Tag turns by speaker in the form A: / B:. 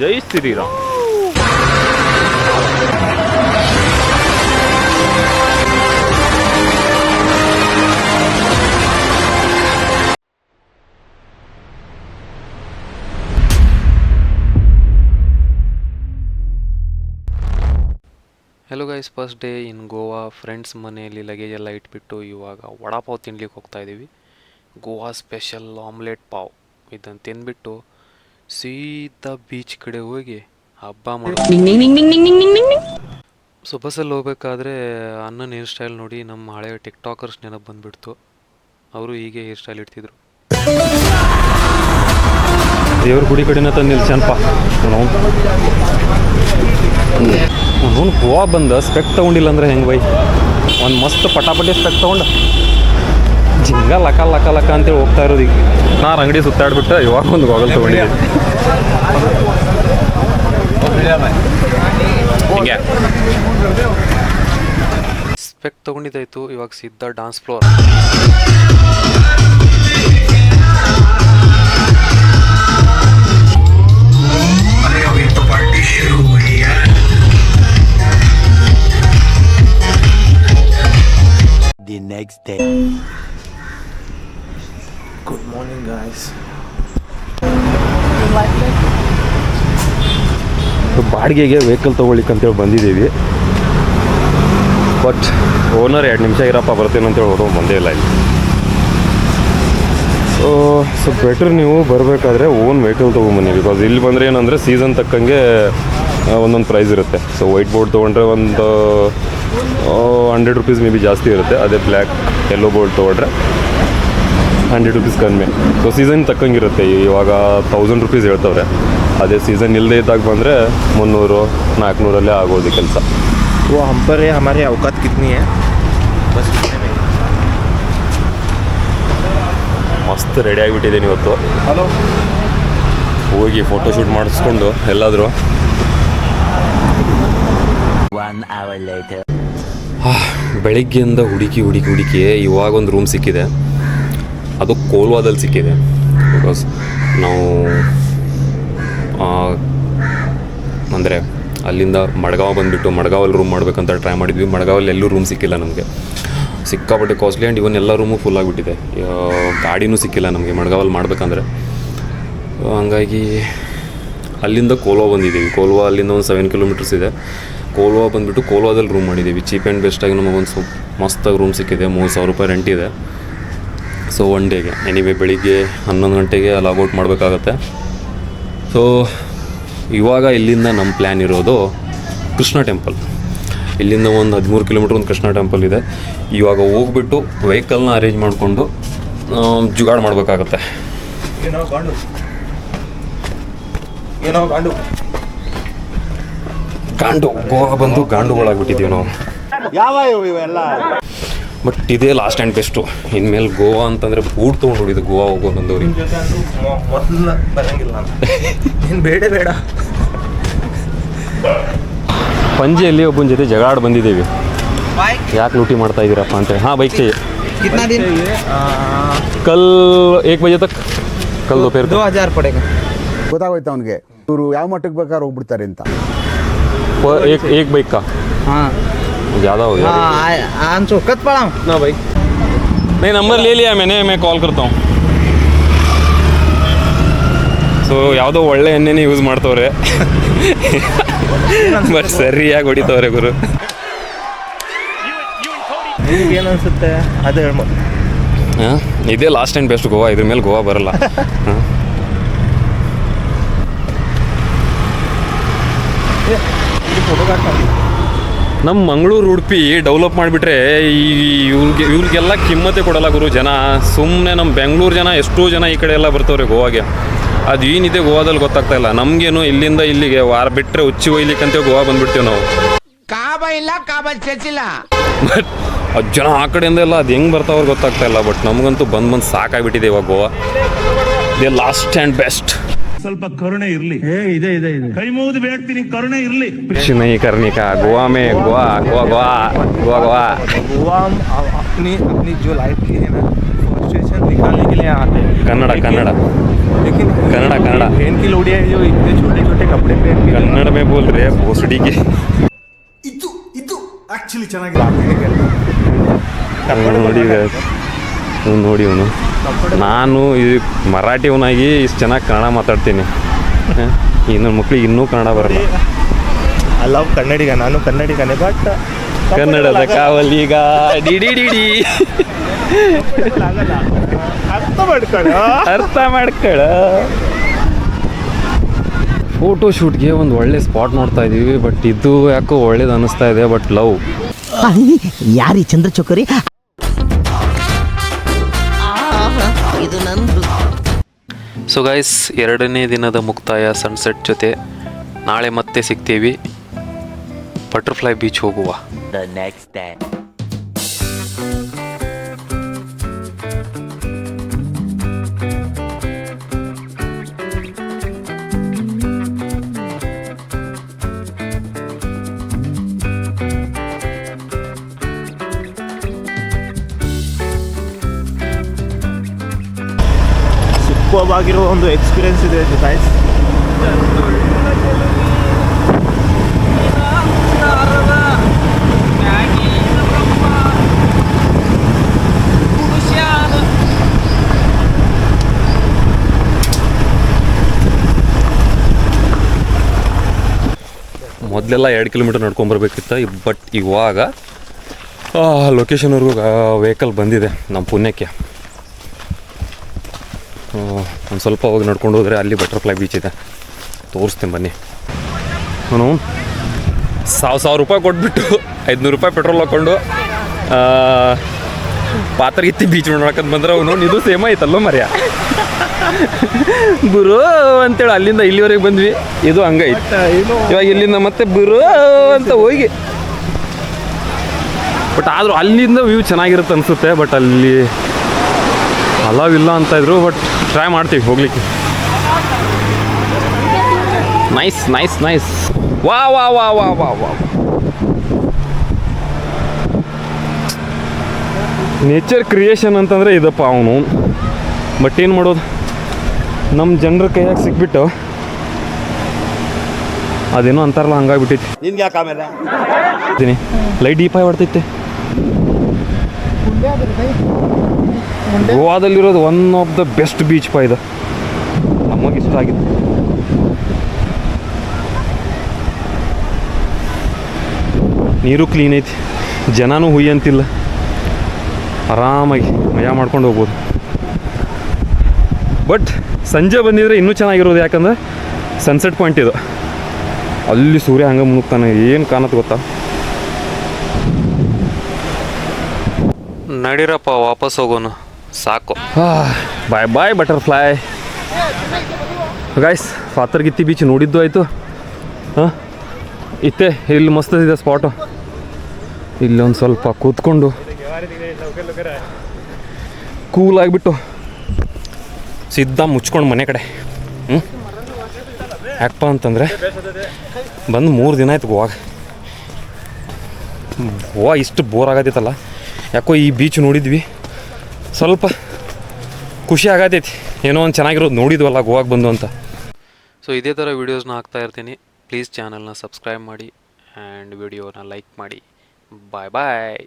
A: Jai Shriram.
B: Hello guys first day in Goa friends ಮನೆಯಲ್ಲಿ luggage ಎಲ್ಲ ಇಟ್ಬಿಟ್ಟು ಇವಾಗ ವಡಾಪಾವ್ ತಿನ್ಲಿಕ್ಕೆ ಹೋಗ್ತಾ ಇದ್ದೀವಿ ಗೋವಾ ಸ್ಪೆಷಲ್ ಆಮ್ಲೆಟ್ ಪಾವ್. ಇದನ್ನು ತಿಂದ್ಬಿಟ್ಟು ಸೀದಾ ಬೀಚ್ ಕಡೆ ಹೋಗಿ ಹಬ್ಬ ಮಾಡೋದು ಸೊ ಬಸ್ಸಲ್ಲಿ ಹೋಗ್ಬೇಕಾದ್ರೆ ಅಣ್ಣನ ಹೇರ್ ಸ್ಟೈಲ್ ನೋಡಿ ನಮ್ಮ ಹಳೆ ಟಿಕ್ಟಾಕರ್ಸ್ ನೆನಪು ಬಂದ್ಬಿಡ್ತು. ಅವರು ಹೀಗೆ ಹೇರ್ ಸ್ಟೈಲ್ ಇಡ್ತಿದ್ರು.
A: ದೇವ್ರ ಗುಡಿ ಕಡೆನ ತಂದು ನಿಲ್ಸನಪ್ಪ ಅವನು ಗೋವಾ ಬಂದ ಸ್ಪೆಕ್ ತಗೊಂಡಿಲ್ಲ ಅಂದ್ರೆ ಹೆಂಗೆ ಬೈ? ಒಂದು ಮಸ್ತ್ ಪಟಾಪಟಿ ಸ್ಪೆಕ್ ತಗೊಂಡ. ಜಿಂಗ ಲಕ ಲಕ ಲಕ ಅಂತೇಳಿ ಹೋಗ್ತಾ ಇರೋದು ಈಗ. ನಾನು ಅಂಗಡಿ ಸುತ್ತಾಡ್ಬಿಟ್ಟು ಇವಾಗ ಒಂದು ಗೋಗಲ್ ತಗೊಂಡಿದ್ದೆ ಹಿಂಗೆ.
B: ಸ್ಪೆಕ್ಟ್ ತೊಗೊಂಡಿದ್ದಾಯ್ತು ಇವಾಗ ಸಿದ್ಧ dance floor
C: the next day. Good morning, guys.
A: ಬಾಡಿಗೆಗೆ ವೆಹಿಕಲ್ ತೊಗೊಳ್ಲಿಕ್ಕೆ ಅಂತೇಳಿ ಬಂದಿದ್ದೀವಿ. ಬಟ್ ಓನರ್ ಎರಡು ನಿಮಿಷ ಇರಪ್ಪ ಬರ್ತೀನಿ ಅಂತೇಳಿ ಅವರು ಬಂದೇ ಇಲ್ಲ ಇಲ್ಲಿ. ಸೊ ಬೆಟ್ರ್ ನೀವು ಬರಬೇಕಾದ್ರೆ ಓನ್ ವೆಹಿಕಲ್ ತೊಗೊಂಬನ್ನಿ ಬಿಕಾಸ್ ಇಲ್ಲಿ ಬಂದರೆ ಏನಂದರೆ ಸೀಸನ್ ತಕ್ಕಂಗೆ ಒಂದೊಂದು ಪ್ರೈಸ್ ಇರುತ್ತೆ. ಸೊ ವೈಟ್ ಬೋರ್ಡ್ ತೊಗೊಂಡ್ರೆ ಒಂದು ಹಂಡ್ರೆಡ್ ರುಪೀಸ್ ಮೇ ಬಿ ಜಾಸ್ತಿ ಇರುತ್ತೆ. ಅದೇ ಬ್ಲ್ಯಾಕ್ ಯೆಲ್ಲೋ ಬೋರ್ಡ್ ತೊಗೊಂಡ್ರೆ ಹಂಡ್ರೆಡ್ ರುಪೀಸ್ ಕಡಿಮೆ ಸೊ ಸೀಸನ್ ತಕ್ಕಂಗಿರುತ್ತೆ ಇವಾಗ ತೌಸಂಡ್ ರುಪೀಸ್ ಹೇಳ್ತವ್ರೆ ಅದೇ ಸೀಸನ್ ಇಲ್ಲದೇ ಇದ್ದಾಗ ಬಂದರೆ ಮುನ್ನೂರು ನಾಲ್ಕುನೂರಲ್ಲೇ ಆಗೋದು ಕೆಲಸ
C: वो हम पर है हमारी औकात कितनी है बस इतने में
A: ಮಸ್ತ್ ರೆಡಿ ಆಗಿಬಿಟ್ಟಿದ್ದೀನಿ ಇವತ್ತು
C: हेलो
A: ಹೋಗಿ ಫೋಟೋಶೂಟ್ ಮಾಡಿಸ್ಕೊಂಡು ಎಲ್ಲಾದರೂ
C: One hour later.
A: ಬೆಳಿಗ್ಗೆಯಿಂದ ಹುಡುಕಿ ಹುಡುಕಿ ಹುಡುಕಿ ಇವಾಗ ಒಂದು ರೂಮ್ ಸಿಕ್ಕಿದೆ ಅದು ಕೋಲ್ವಾದಲ್ಲಿ ಸಿಕ್ಕಿದೆ. ಬಿಕಾಸ್ ನಾವು ಅಂದರೆ ಅಲ್ಲಿಂದ ಮಡ್ಗಾವ್ ಬಂದುಬಿಟ್ಟು ಮಡ್ಗಾವಲ್ಲಿ ರೂಮ್ ಮಾಡಬೇಕಂತ ಟ್ರೈ ಮಾಡಿದ್ವಿ. ಮಡ್ಗಾವಲ್ಲಿ ಎಲ್ಲೂ ರೂಮ್ ಸಿಕ್ಕಿಲ್ಲ ನಮಗೆ. ಸಿಕ್ಕಾಪಟ್ಟೆ ಕಾಸ್ಟ್ಲಿ ಆ್ಯಂಡ್ ಇವನ್ ಎಲ್ಲ ರೂಮು ಫುಲ್ ಆಗಿಬಿಟ್ಟಿದೆ. ಗಾಡಿನೂ ಸಿಕ್ಕಿಲ್ಲ ನಮಗೆ ಮಡ್ಗಾವಲ್ಲಿ ಮಾಡಬೇಕಂದ್ರೆ. ಹಂಗಾಗಿ ಅಲ್ಲಿಂದ ಕೋಲ್ವಾ ಬಂದಿದ್ದೀವಿ. ಕೋಲ್ವಾ ಅಲ್ಲಿಂದ ಒಂದು ಸೆವೆನ್ ಕಿಲೋಮೀಟರ್ಸ್ ಇದೆ. ಕೋಲ್ವಾ ಬಂದುಬಿಟ್ಟು ಕೋಲ್ವಾದಲ್ಲಿ ರೂಮ್ ಮಾಡಿದ್ದೀವಿ. ಚೀಪ್ ಆ್ಯಂಡ್ ಬೆಸ್ಟಾಗಿ ನಮಗೊಂದು ಸ್ವಲ್ಪ ಮಸ್ತಾಗಿ ರೂಮ್ ಸಿಕ್ಕಿದೆ. ಮೂರು ಸಾವಿರ ರೂಪಾಯಿ ರೆಂಟ್ ಇದೆ. ಸೊ ಒನ್ ಡೇಗೆ ಎನಿವೆ ಬೆಳಿಗ್ಗೆ ಹನ್ನೊಂದು ಗಂಟೆಗೆ ಲಾಗೌಟ್ ಮಾಡಬೇಕಾಗತ್ತೆ. ಸೊ ಇವಾಗ ಇಲ್ಲಿಂದ ನಮ್ಮ ಪ್ಲ್ಯಾನ್ ಇರೋದು ಕೃಷ್ಣ ಟೆಂಪಲ್ ಇಲ್ಲಿಂದ ಒಂದು ಹದಿಮೂರು ಕಿಲೋಮೀಟ್ರ್ ಒಂದು ಕೃಷ್ಣ ಟೆಂಪಲ್ ಇದೆ. ಇವಾಗ ಹೋಗ್ಬಿಟ್ಟು ವೆಹಿಕಲ್ನ ಅರೇಂಜ್ ಮಾಡಿಕೊಂಡು ಜುಗಾಡ್ ಮಾಡಬೇಕಾಗತ್ತೆ.
C: ಏನೋ ಗಾಂಡು. ಏನೋ ಗಾಂಡು.
A: ಗಾಂಡು. ಗೋವಾ ಬಂದು ಗಾಂಡುಗಳಾಗ್ಬಿಟ್ಟಿದ್ದೀವಿ ನಾವು.
C: ಯಾವ ಇವೆಲ್ಲ?
A: ಬಟ್ ಇದೇ ಲಾಸ್ಟ್ ಆ್ಯಂಡ್ ಬೆಸ್ಟು ಇನ್ಮೇಲೆ ಗೋವಾ ಅಂತಂದರೆ ಬೂಟ್ ತೊಗೊಂಡು ಹೊಡಿದು ಗೋವಾ ಹೋಗೋ
C: ಮೊದಲು ಏನು ಬೇಡ ಬೇಡ.
A: ಪಂಜಿಯಲ್ಲಿ ಒಬ್ಬನ ಜೊತೆ ಜಗಾಡ್ ಬಂದಿದ್ದೀವಿ. ಯಾಕೆ ಲೂಟಿ ಮಾಡ್ತಾ ಇದ್ದೀರಪ್ಪ ಅಂತ ಹಾಂ ಬೈಕ್ ಚೇ ಕಲ್ ಏಕ್ ಬಜೆ ತಕ್? ಕಲ್
C: ಪೇರ್
A: ದೋ
C: ಹಜಾರ್ ಪಡೆಗ.
D: ಗೊತ್ತಾಗೋಯ್ತು ಅವನಿಗೆ. ಇವರು ಯಾವ ಮಟ್ಟಕ್ಕೆ ಬೇಕಾದ್ರೆ ಹೋಗ್ಬಿಡ್ತಾರೆ ಅಂತ.
A: ಏಕ್ ಏಕ್ ಬೈಕ್
C: ಹಾಂ.
A: ज़्यादा हो गया
C: हाँ आंसू कत पड़ा
A: ना भाई नहीं नंबर ले लिया मैंने मैं ಕಾಲ್ करता हूँ ಸೊ ಯಾವುದೋ ಒಳ್ಳೆ ಎಣ್ಣೆನೇ ಯೂಸ್ ಮಾಡ್ತವ್ರೆ ಬಟ್ ಸರಿಯಾಗಿ ಹೊಡಿತವ್ರೆ ಗುರು
C: ನಿಮ್ಗೆ ಏನು ಅನ್ಸುತ್ತೆ ಅದು ಹೇಳ್ಬೋದು
A: ಹಾಂ ಇದೇ ಲಾಸ್ಟ್ ಆ್ಯಂಡ್ ಬೆಸ್ಟ್ ಗೋವಾ ಇದ್ರ ಮೇಲೆ ಗೋವಾ ಬರಲ್ಲ ಹಾಂ ನಮ್ಮ ಮಂಗಳೂರು ಉಡುಪಿ ಡೆವಲಪ್ ಮಾಡಿಬಿಟ್ರೆ ಈ ಇವ್ರಿಗೆ ಇವ್ರಿಗೆಲ್ಲ ಕಿಮ್ಮತ್ತೆ ಕೊಡಲ್ಲ ಗುರು ಜನ. ಸುಮ್ಮನೆ ನಮ್ಮ ಬೆಂಗಳೂರು ಜನ ಎಷ್ಟೋ ಜನ ಈ ಕಡೆ ಎಲ್ಲ ಬರ್ತವ್ರೆ ಗೋವಾಗೆ. ಅದು ಏನಿದೆ ಗೋವಾದಲ್ಲಿ ಗೊತ್ತಾಗ್ತಾ ಇಲ್ಲ. ನಮಗೇನು ಇಲ್ಲಿಂದ ಇಲ್ಲಿಗೆ ವಾರ ಬಿಟ್ಟರೆ ಉಚ್ಚಿ ಒಯ್ಲಿಕ್ಕಂತ ಗೋವಾ ಬಂದ್ಬಿಡ್ತೀವಿ ನಾವು. ಬಟ್ ಅದು ಜನ ಆ ಕಡೆಯಿಂದ ಎಲ್ಲ ಅದು ಹೆಂಗೆ ಬರ್ತಾವ್ರು ಗೊತ್ತಾಗ್ತಾ ಇಲ್ಲ. ಬಟ್ ನಮಗಂತೂ ಬಂದು ಬಂದು ಸಾಕಾಗ್ಬಿಟ್ಟಿದೆ ಇವಾಗ Goa. The last and best.
E: ಸ್ವಲ್ಪ ಕರುಣೆ ಇರ್ಲಿ ಇದೆ ಇದೆ ಇದೆ ಕೈ ಮುಗಿದು ಬೇಡ್ತೀನಿ ಕರುಣೆ ಇರ್ಲಿ
A: नहीं करने का गोवा में गोवा गोवा गोवा गोवा गोवा
C: गोवा हम अपनी अपनी जो लाइफ की है ना फ्रस्ट्रेशन निकालने के लिए आते हैं
A: कन्नड़ कन्नड़
C: लेकिन
A: ಕನ್ನಡ ಕನ್ನಡ
C: ट्रेन की लोडिया है जो इतने छोटे छोटे कपड़े पहन के
A: ಕನ್ನಡ ಮೇ ಬೋಲ್ ರೇ ಭೋಸಡಿಗೆ
F: ಇದು ಇದು ಆಕ್ಚುಲಿ ಚೆನ್ನಾಗಿ
A: ನೋಡಿ guys. ಇವ್ನು ನೋಡಿ ಇವನು. ನಾನು ಈ ಮರಾಠಿವನಾಗಿ ಇಷ್ಟು ಚೆನ್ನಾಗಿ ಕನ್ನಡ ಮಾತಾಡ್ತೀನಿ? ಇನ್ನು ಮಕ್ಳಿಗೆ ಇನ್ನೂ ಕನ್ನಡ ಬರಲ್ಲ.
C: ಐ ಲವ್ ಕನ್ನಡಿಗ ನಾನು ಕನ್ನಡಿಗನೇ ಬಟ್
A: ಕನ್ನಡದ ಕಾವಲಿಗ. ಡಿಡಿ ಡಿಡಿ
C: ಅರ್ಥ ಮಾಡ್ಕೊಳ?
A: ಅರ್ಥ ಮಾಡ್ಕೊಳ. ಫೋಟೋ ಶೂಟ್ಗೆ ಒಂದು ಒಳ್ಳೆ ಸ್ಪಾಟ್ ನೋಡ್ತಾ ಇದೀವಿ ಬಟ್ ಇದು ಯಾಕೋ ಒಳ್ಳೇದು ಅನಿಸ್ತಾ ಇದೆ ಬಟ್ ಲವ್
G: ಯಾರಿ ಚಂದ್ರಚೌಕರಿ? ಇದು ನಂದು.
B: ಸೊ ಗೈಸ್ ಎರಡನೇ ದಿನದ ಮುಕ್ತಾಯ ಸನ್ಸೆಟ್ ಜೊತೆ ನಾಳೆ ಮತ್ತೆ ಸಿಗ್ತೀವಿ. ಬಟರ್ಫ್ಲೈ ಬೀಚ್ ಹೋಗುವ.
G: ದ ನೆಕ್ಸ್ಟ್ ಡೇ
C: ಆಗಿರೋ ಒಂದು ಎಕ್ಸ್ಪೀರಿಯನ್ಸ್ ಇದೆ ಗೈಸ್
A: ಮೊದಲೆಲ್ಲ ಎರಡು ಕಿಲೋಮೀಟರ್ ನಡ್ಕೊಂಬರ್ಬೇಕಿತ್ತು ಬಟ್ ಇವಾಗ ಲೊಕೇಶನ್ವರೆಗೂ ವೆಹಿಕಲ್ ಬಂದಿದೆ ನಮ್ಮ ಪುಣ್ಯಕ್ಕೆ. ಒಂದು ಸ್ವಲ್ಪ ಹೋಗಿ ನಡ್ಕೊಂಡು ಹೋದರೆ ಅಲ್ಲಿ ಬಟರ್ಫ್ಲೈ ಬೀಚ್ ಇದೆ. ತೋರಿಸ್ತೀನಿ ಬನ್ನಿ. ನಾನು ಸಾವಿರ ಸಾವಿರ ರೂಪಾಯಿ ಕೊಟ್ಬಿಟ್ಟು ಐದುನೂರು ರೂಪಾಯಿ ಪೆಟ್ರೋಲ್ ಹಾಕ್ಕೊಂಡು ಪಾತ್ರಗಿತ್ತಿ ಬೀಚ್ ನೋಡಕಂತ ಬಂದ್ರೆ ಅವನು ಇದು ಸೇಮ್ ಐತಲ್ಲೋ ಮರ್ಯ? ಗುರು ಅಂತೇಳಿ ಅಲ್ಲಿಂದ ಇಲ್ಲಿವರೆಗೆ ಬಂದ್ವಿ. ಇದು ಹಂಗೈತೆ. ಇವಾಗ ಇಲ್ಲಿಂದ ಮತ್ತೆ ಬರೋ ಅಂತ ಹೋಗಿ. ಬಟ್ ಆದರೂ ಅಲ್ಲಿಂದ ವ್ಯೂ ಚೆನ್ನಾಗಿರುತ್ತೆ ಅನಿಸುತ್ತೆ ಬಟ್ ಅಲ್ಲಿ ಅಲಾವ್ ಇಲ್ಲ ಅಂತ ಇದ್ರು ಬಟ್ ಟ್ರೈ ಮಾಡ್ತೀವಿ ಹೋಗ್ಲಿಕ್ಕೆ. ನೈಸ್ ನೈಸ್ ನೈಸ್ ವಾ ವಾ ವಾ ವಾ ವಾ ವಾ. ನೇಚರ್ ಕ್ರಿಯೇಷನ್ ಅಂತಂದರೆ ಇದಪ್ಪ ಅವನು. ಬಟ್ ಏನು ಮಾಡೋದು? ನಮ್ಮ ಜನರ ಕೈಯಾಗ ಸಿಕ್ಬಿಟ್ಟು ಅದೇನೋ ಅಂತಾರಲ್ಲ ಹಂಗಾಗ್ಬಿಟ್ಟಿತ್ತು.
C: ನಿನ್ಗೆ ಯಾಕೆ ಆಮೇಲೆ?
A: ಲೈಟ್ ದೀಪ ಹೊಡ್ತೈತೆ. ಗೋವಾದಲ್ಲಿರೋದು one of the best beach ಪಾ ಇದು. ನಮಗೆ ಇಷ್ಟ ಆಗಿದೆ. ನೀರು ಕ್ಲೀನ್ ಐತಿ. ಜನನೂ ಹುಯ್ಯಿ ಅಂತಿಲ್ಲ. ಆರಾಮಾಗಿ ಮಜಾ ಮಾಡ್ಕೊಂಡು ಹೋಗ್ಬೋದು. ಬಟ್ ಸಂಜೆ ಬಂದಿದ್ರೆ ಇನ್ನೂ ಚೆನ್ನಾಗಿರೋದು ಯಾಕಂದ್ರೆ ಸನ್ಸೆಟ್ ಪಾಯಿಂಟ್ ಇದು. ಅಲ್ಲಿ ಸೂರ್ಯ ಹಂಗೆ ಮುಳುಗ್ತಾನೆ ಏನು ಕಾಣತ್ತೆ ಗೊತ್ತಾ?
B: ನಡೀರಪ್ಪ ವಾಪಸ್ ಹೋಗೋಣ ಸಾಕು.
A: ಬಾಯ್ ಬಾಯ್ ಬಟರ್ಫ್ಲೈ ಗಾಯ್ಸ್ ಪಾತರ್ಗಿತ್ತಿ ಬೀಚ್ ನೋಡಿದ್ದು ಆಯಿತು. ಹಾಂ? ಇತ್ತೆ, ಇಲ್ಲಿ ಮಸ್ತ್ ಇದೆ ಸ್ಪಾಟು ಇಲ್ಲೊಂದು ಸ್ವಲ್ಪ ಕೂತ್ಕೊಂಡು ಕೂಲ್ ಆಗಿಬಿಟ್ಟು ಸಿದ್ಧ ಮುಚ್ಕೊಂಡು ಮನೆ ಕಡೆ. ಹ್ಞೂ ಯಾಕಪ್ಪ ಅಂತಂದರೆ ಬಂದು ಮೂರು ದಿನ ಆಯ್ತು ಗೋವಾಗ. ಗೋವಾ ಇಷ್ಟು ಬೋರ್ ಆಗತ್ತಿತ್ತಲ್ಲ ಯಾಕೋ ಈ ಬೀಚ್ ನೋಡಿದ್ವಿ. ಸ್ವಲ್ಪ ಖುಷಿ ಆಗತೈತಿ. ಏನೋ ಒಂದು ಚೆನ್ನಾಗಿರೋದು ನೋಡಿದ್ವಲ್ಲ ಗೋವಾಗೆ ಬಂದು ಅಂತ.
B: ಸೊ ಇದೇ ಥರ ವೀಡಿಯೋಸ್ನ ಹಾಕ್ತಾ ಇರ್ತೀನಿ. ಪ್ಲೀಸ್ ಚಾನಲ್ನ ಸಬ್ಸ್ಕ್ರೈಬ್ ಮಾಡಿ ಆ್ಯಂಡ್ ವಿಡಿಯೋನ ಲೈಕ್ ಮಾಡಿ. ಬಾಯ್ ಬಾಯ್